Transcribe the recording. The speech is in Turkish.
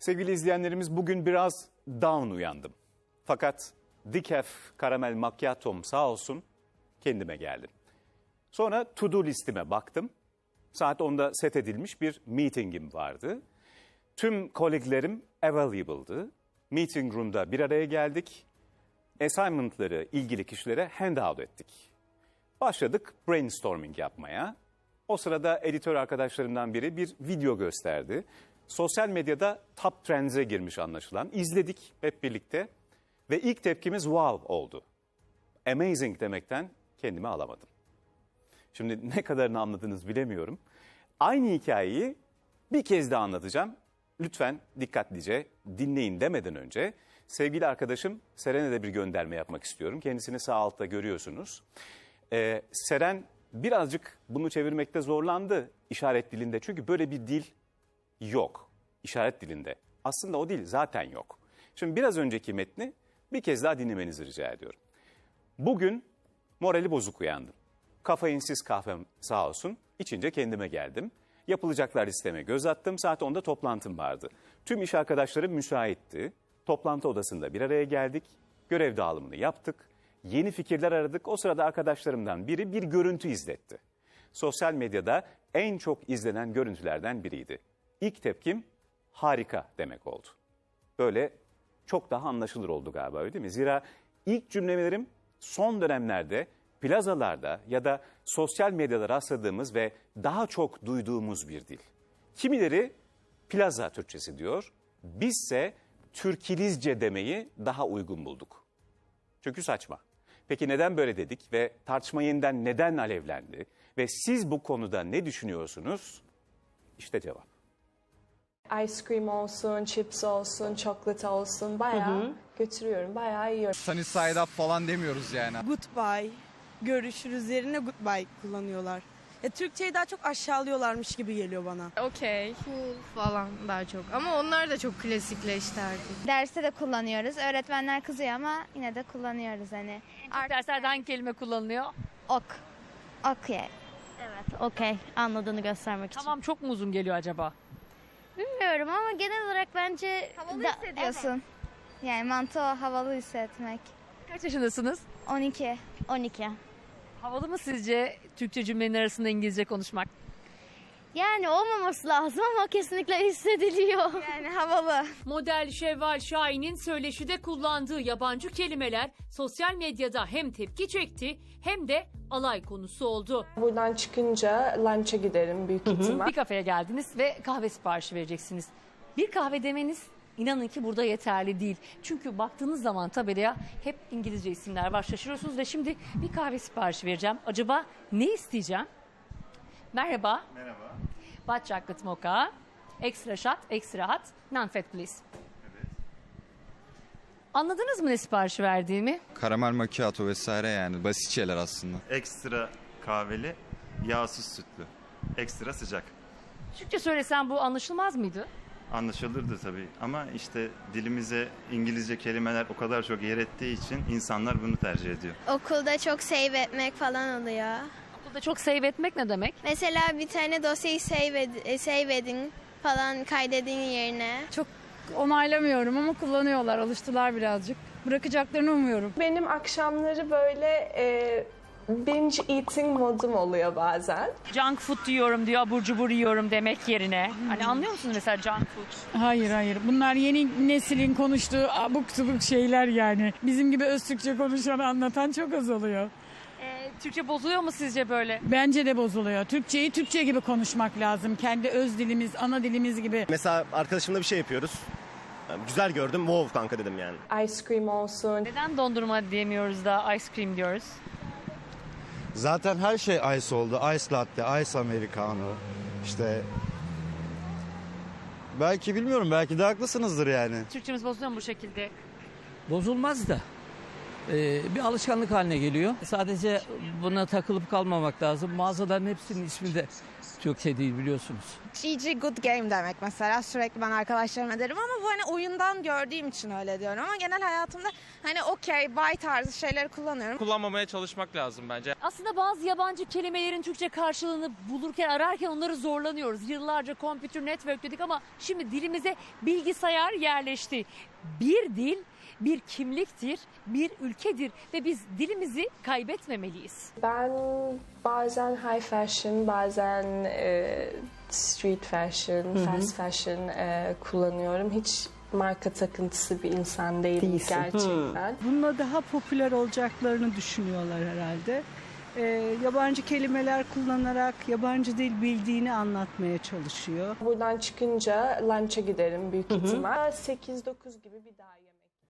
Sevgili izleyenlerimiz bugün biraz down uyandım. Fakat Decaf karamel macchiato'm sağ olsun kendime geldim. Sonra to do listime baktım. Saat 10'da set edilmiş bir meetingim vardı. Tüm koleglerim available'dı. Meeting room'da bir araya geldik. Assignment'ları ilgili kişilere handout ettik. Başladık brainstorming yapmaya. O sırada editör arkadaşlarımdan biri bir video gösterdi. Sosyal medyada top trends'e girmiş anlaşılan. İzledik hep birlikte ve ilk tepkimiz wow oldu. Amazing demekten kendimi alamadım. Şimdi ne kadarını anladınız bilemiyorum. Aynı hikayeyi bir kez daha anlatacağım. Lütfen dikkatlice dinleyin demeden önce sevgili arkadaşım Seren'e de bir gönderme yapmak istiyorum. Kendisini sağ altta görüyorsunuz. Ee, Seren birazcık bunu çevirmekte zorlandı işaret dilinde. Çünkü böyle bir dil yok işaret dilinde. Aslında o dil zaten yok. Şimdi biraz önceki metni bir kez daha dinlemenizi rica ediyorum. Bugün morali bozuk uyandım. Kafeinsiz kahvem sağ olsun. İçince kendime geldim. Yapılacaklar listeme göz attım. Saat 10'da toplantım vardı. Tüm iş arkadaşlarım müsaitti. Toplantı odasında bir araya geldik. Görev dağılımını yaptık. Yeni fikirler aradık. O sırada arkadaşlarımdan biri bir görüntü izletti. Sosyal medyada en çok izlenen görüntülerden biriydi. İlk tepkim harika demek oldu. Böyle çok daha anlaşılır oldu galiba öyle değil mi? Zira ilk cümlelerim son dönemlerde plazalarda ya da sosyal medyada rastladığımız ve daha çok duyduğumuz bir dil. Kimileri plaza Türkçesi diyor, bizse Türkilizce demeyi daha uygun bulduk. Çünkü saçma. Peki neden böyle dedik ve tartışma yeniden neden alevlendi ve siz bu konuda ne düşünüyorsunuz? İşte cevap. Ice cream olsun, chips olsun, chocolate olsun bayağı götürüyorum, bayağı yiyorum. Sunny side up falan demiyoruz yani. goodbye, görüşürüz yerine goodbye kullanıyorlar. Ya Türkçeyi daha çok aşağılıyorlarmış gibi geliyor bana. Okey. Cool falan daha çok. Ama onlar da çok klasikleşti artık. Derste de kullanıyoruz. Öğretmenler kızıyor ama yine de kullanıyoruz hani. Art- Derslerde hangi kelime kullanılıyor? ok. Okey. Evet, okey. Anladığını göstermek için. Tamam çok mu uzun geliyor acaba? Bilmiyorum ama genel olarak bence Havalı da- hissediyorsun. Yani mantığı o, havalı hissetmek. Kaç yaşındasınız? 12. 12. Havalı mı sizce Türkçe cümlenin arasında İngilizce konuşmak? Yani olmaması lazım ama kesinlikle hissediliyor. Yani havalı. Model Şevval Şahin'in söyleşide kullandığı yabancı kelimeler sosyal medyada hem tepki çekti hem de alay konusu oldu. Buradan çıkınca lunch'a giderim büyük ihtimal. Bir kafeye geldiniz ve kahve siparişi vereceksiniz. Bir kahve demeniz inanın ki burada yeterli değil. Çünkü baktığınız zaman tabelaya hep İngilizce isimler var şaşırıyorsunuz ve şimdi bir kahve siparişi vereceğim. Acaba ne isteyeceğim? Merhaba. Merhaba. Hot chocolate mocha, extra shot, extra hot, non-fat please. Anladınız mı ne siparişi verdiğimi? Karamel macchiato vesaire yani basit şeyler aslında. Ekstra kahveli, yağsız sütlü. Ekstra sıcak. Türkçe söylesem bu anlaşılmaz mıydı? Anlaşılırdı tabii ama işte dilimize İngilizce kelimeler o kadar çok yer ettiği için insanlar bunu tercih ediyor. Okulda çok save etmek falan oluyor. Okulda çok save etmek ne demek? Mesela bir tane dosyayı save, ed- e, save edin falan kaydedin yerine. Onaylamıyorum ama kullanıyorlar, alıştılar birazcık. Bırakacaklarını umuyorum. Benim akşamları böyle e, binge eating modum oluyor bazen. Junk food diyorum diyor, abur cubur yiyorum demek yerine. Hani anlıyor musunuz mesela junk food? Hayır hayır. Bunlar yeni neslin konuştuğu abuk subuk şeyler yani. Bizim gibi öz Türkçe konuşan anlatan çok az oluyor. Türkçe bozuluyor mu sizce böyle? Bence de bozuluyor. Türkçeyi Türkçe gibi konuşmak lazım. Kendi öz dilimiz, ana dilimiz gibi. Mesela arkadaşımla bir şey yapıyoruz. Güzel gördüm. Wow kanka dedim yani. Ice cream olsun. Neden dondurma diyemiyoruz da ice cream diyoruz? Zaten her şey ice oldu. Ice latte, ice americano. İşte belki bilmiyorum belki de haklısınızdır yani. Türkçemiz bozuluyor mu bu şekilde? Bozulmaz da. E, bir alışkanlık haline geliyor. Sadece buna takılıp kalmamak lazım. Mağazaların hepsinin ismi de Türkçe değil biliyorsunuz. GG good game demek mesela sürekli ben arkadaşlarıma derim ama bu hani oyundan gördüğüm için öyle diyorum ama genel hayatımda hani okey bye tarzı şeyleri kullanıyorum. Kullanmamaya çalışmak lazım bence. Aslında bazı yabancı kelimelerin Türkçe karşılığını bulurken ararken onları zorlanıyoruz. Yıllarca computer network dedik ama şimdi dilimize bilgisayar yerleşti. Bir dil bir kimliktir, bir ülkedir ve biz dilimizi kaybetmemeliyiz. Ben bazen high fashion, bazen e, street fashion, fast fashion e, kullanıyorum. Hiç marka takıntısı bir insan değilim Değilsin. gerçekten. Bununla daha popüler olacaklarını düşünüyorlar herhalde. Ee, yabancı kelimeler kullanarak yabancı dil bildiğini anlatmaya çalışıyor. Buradan çıkınca lunch'a giderim büyük ihtimal. 8-9 gibi bir daha